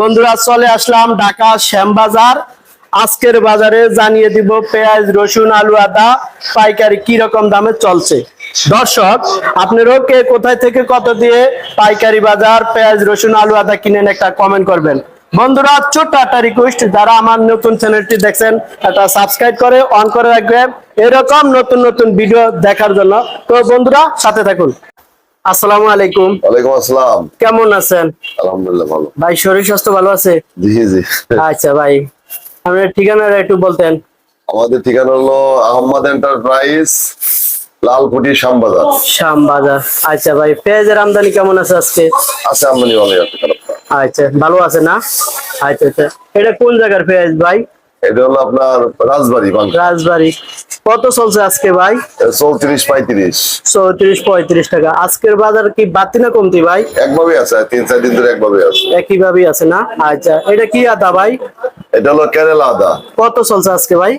বন্ধুরা, চলে আসলাম ঢাকা শ্যামবাজার আজকের বাজারে জানিয়ে দিব পেঁয়াজ, রসুন, আলু, আদা, পাইকারি কি রকম দামে চলছে। দর্শক, আপনারাও কে কোথায় থেকে কত দিয়ে পাইকারি বাজার, পেঁয়াজ, রসুন, আলু, আদা কিনেন একটা কমেন্ট করবেন। বন্ধুরা, ছোট্ট একটা রিকোয়েস্ট যারা আমার নতুন চ্যানেলটি দেখছেন, একটা সাবস্ক্রাইব করে অন করে রাখবেন। এরকম নতুন নতুন ভিডিও দেখার জন্য। তো বন্ধুরা, সাথে থাকুন। আসসালামু আলাইকুম। ওয়ালাইকুম আসসালাম। কেমন আছেন? আলহামদুলিল্লাহ ভালো। ভাই শরীর স্বাস্থ্য ভালো আছে? জি জি। আচ্ছা ভাই আপনার ঠিকানাটা একটু বলতেন। আমাদের ঠিকানা হলো আহমদ এন্টারপ্রাইজ লালকুটি শ্যামবাজার। শ্যামবাজার। আচ্ছা ভাই পেঁয়াজের আমদানি কেমন আছে আজকে? আছে আমদানি ভালো আছে আচ্ছা ভালো আছে না? আচ্ছা আচ্ছা। এটা কোন জায়গার পেঁয়াজ ভাই? এটা হলো আপনার রাজবাড়ি রাজবাড়ি। কত চলছে আজকে ভাই? চৌত্রিশ পঁয়ত্রিশ। চৌত্রিশ পঁয়ত্রিশ টাকা। আজকের বাজার কি বাড়তি না কমতি ভাই? একভাবে আছে তিন চার দিন ধরে একভাবে আছে। একই ভাবেই আছে না? আচ্ছা এটা কি আদা ভাই? এটা হলো কেরালা আদা। কত চলছে আজকে ভাই?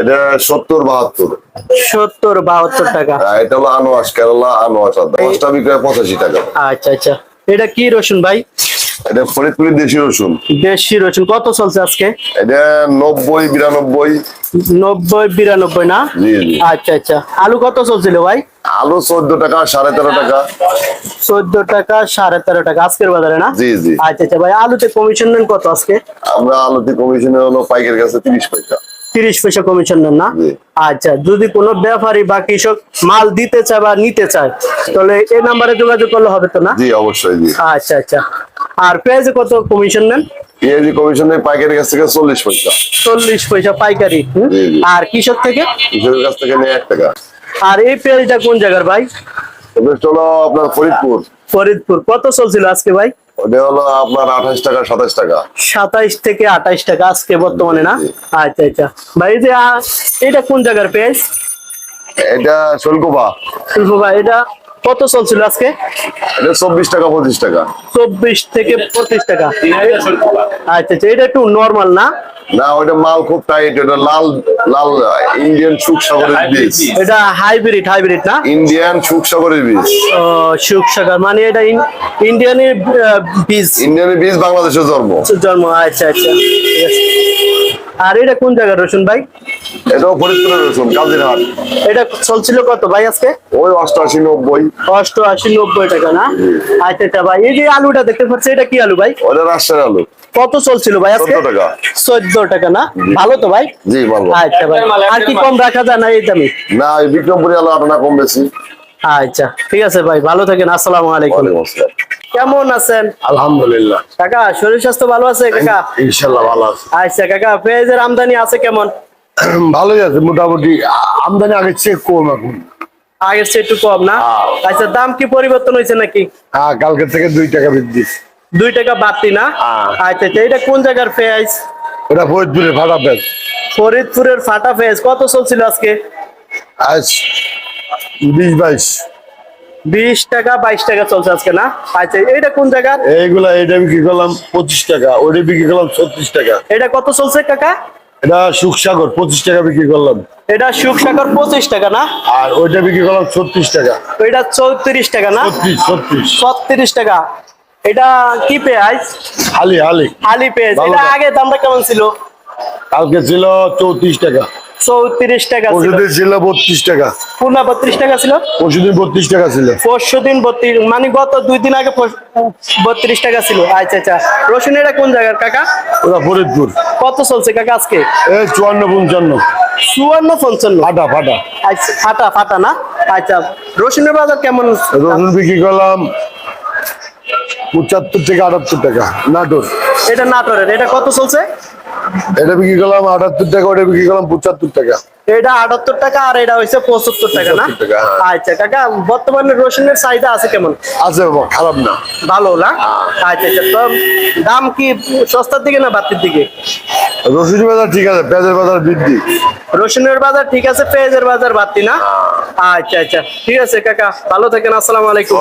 এটা সত্তর বাহাত্তর। সত্তর বাহাত্তর টাকা। এটা হলো আনোয়াস কেরালা আনোয়াস আদা। পাঁচটা বিক্রয় পঁচাশি টাকা। আচ্ছা আচ্ছা। এটা কি রসুন ভাই? এটা ফরিদপুরি দেশি রসুন। দেশি রসুন কত চলছে আজকে? এটা নব্বই বিরানব্বই। নব্বই বিরানব্বই না? আচ্ছা আচ্ছা। আলু কত চলছিল ভাই? আলু চোদ্দ টাকা সাড়ে তেরো টাকা। চোদ্দ টাকা সাড়ে তেরো টাকা। আজকের বাজারে না? জি জি। আচ্ছা আচ্ছা। ভাই আলুতে কমিশন নেন কত আজকে? আমরা আলুতে কমিশনে হলো পাইকের কাছে তিরিশ পয়সা। তিরিশ পয়সা কমিশন নেন না? আচ্ছা যদি কোনো ব্যাপারী বা কৃষক মাল দিতে চায় বা নিতে চায় তাহলে এই নাম্বারে যোগাযোগ করলে হবে তো না? জি অবশ্যই আচ্ছা আচ্ছা। আর পেঁয়াজে কত কমিশন নেন? পেঁয়াজি কমিশনে পাইকারি কাছ থেকে চল্লিশ পয়সা। চল্লিশ পয়সা পাইকারি। আর কৃষক থেকে? কৃষকের কাছ থেকে নেই এক টাকা। আর এই পেঁয়াজটা কোন জায়গার ভাই? হলো আপনার ফরিদপুর। ফরিদপুর। কত চলছিল আজকে ভাই? ওটা হলো আপনার আঠাশ টাকা সাতাশ টাকা। সাতাইশ থেকে আঠাইশ টাকা আজকে বর্তমানে না? আচ্ছা আচ্ছা। ভাই যে এটা কোন জায়গার পেঁয়াজ? এটা শোলকোপা শিল্প ভাই এটা কত চলছিল আজকে? এটা চব্বিশ টাকা পঁচিশ টাকা। চব্বিশ থেকে পঁচিশ টাকা। আচ্ছা আচ্ছা এটা একটু নর্মাল না? না ওইটা মাল খুব টাইট ওটা লাল লাল ইন্ডিয়ান সুখ সাগরের বীজ। এটা হাইব্রিড হাইব্রিড না? ইন্ডিয়ান সুখ সাগরের বীজ। ও, সুখ সাগর মানে এটা ইন- ইন্ডিয়ানের বীজ। ইন্ডিয়ানের বীজ বাংলাদেশের জন্ম। জন্ম আচ্ছা আচ্ছা আর এটা কোন জায়গার রসুন ভাই? এটাও ফরিদপুরের রসুন কাজিরহাট। এটা চলছিল কত ভাই আজকে? ওই অষ্টআশি নব্বই। অষ্টআশি নব্বই টাকা না? আচ্ছা আচ্ছা ভাই এই যে আলুটা দেখতে পাচ্ছি এটা কি আলু ভাই? ওটা রাজশাহী আলু। কত চলছিল ভাই আজকে? চোদ্দ টাকা। না? ভালো তো ভাই? জি ভালো। আচ্ছা ভাই আর কি কম রাখা যায় না এই দামে? না বিক্রমপুরি আলু আটা কম বেশি। আচ্ছা ঠিক আছে ভাই ভালো থাকেন আসসালামু আলাইকুম। কেমন আছেন? আলহামদুলিল্লাহ। কাকা শরীর স্বাস্থ্য ভালো আছে কাকা? ইনশাল্লাহ ভালো আছে। আচ্ছা কাকা পেঁয়াজের আমদানি আছে কেমন? ভালোই আছে মোটামুটি আমদানি আগে চেক কম এখন। আগের চেয়ে একটু কম না? আচ্ছা দাম কি পরিবর্তন হয়েছে নাকি? হ্যাঁ কালকে থেকে দুই টাকা বৃদ্ধি। দুই টাকা বাড়তি না। আচ্ছা আচ্ছা এটা কোন জায়গার পেঁয়াজ ওটা ফরিদপুরে ফাটা পেঁয়াজ ফরিদপুরের ফাটা পেঁয়াজ কত চলছিল আজকে? আজ বিশ বাইশ। বিশ টাকা বাইশ টাকা চলছে আজকে না? আচ্ছা এটা কোন জায়গার এইগুলা এটা বিক্রি করলাম পঁচিশ টাকা ওটা বিক্রি করলাম ছত্রিশ টাকা। এটা কত চলছে কাকা? এটা সুখসাগর পঁচিশ টাকা বিক্রি করলাম। এটা সুখ সাগর পঁচিশ টাকা না? আর ওইটা বিক্রি করলাম ছত্রিশ টাকা। এটা চৌত্রিশ টাকা না? ছত্রিশ টাকা। এটা কি পেঁয়াজ? হালি হালি। হালি পেঁয়াজ। এটা আগে দামটা কেমন ছিল? কালকে ছিল চৌত্রিশ টাকা। চৌত্রিশ টাকা পরশুদিন ছিল বত্রিশ টাকা। পুনা বত্রিশ টাকা ছিল? পরশুদিন বত্রিশ টাকা ছিল। পরশু দিন বত্রিশ মানে গত দুই দিন আগে বত্রিশ টাকা ছিল। আচ্ছা আচ্ছা। রসুন এটা কোন জায়গার কাকা? ওরা ফরিদপুর। কত চলছে কাকা আজকে? চুয়ান্ন পঞ্চান্ন। চুয়ান্ন পঞ্চান্ন? ফাটা ফাটা। আচ্ছা ফাটা ফাটা না? আচ্ছা রসুনের বাজার কেমন? রসুন বিক্রি করলাম পঁচাত্তর থেকে আটাত্তর টাকা নাটোর। এটা নাটোরের এটা কত চলছে? এটা বিক্রি করলাম আটাত্তর টাকা ওটা বিক্রি করলাম পঁচাত্তর টাকা। এটা আটাত্তর টাকা আর এটা হয়েছে পঁচাত্তর টাকা না? 75 হ্যাঁ। আচ্ছা কাকা বর্তমানে রসুনের চাহিদা আছে কেমন? আছে খারাপ না। ভালো না? আচ্ছা আচ্ছা তো দাম কি সস্তার দিকে না বাড়তির দিকে? রসুন বাজার ঠিক আছে পেঁয়াজের বাজার বৃদ্ধি। রসুনের বাজার ঠিক আছে পেঁয়াজের বাজার বাড়তি না? আচ্ছা আচ্ছা ঠিক আছে কাকা ভালো থাকেন আসসালামু আলাইকুম।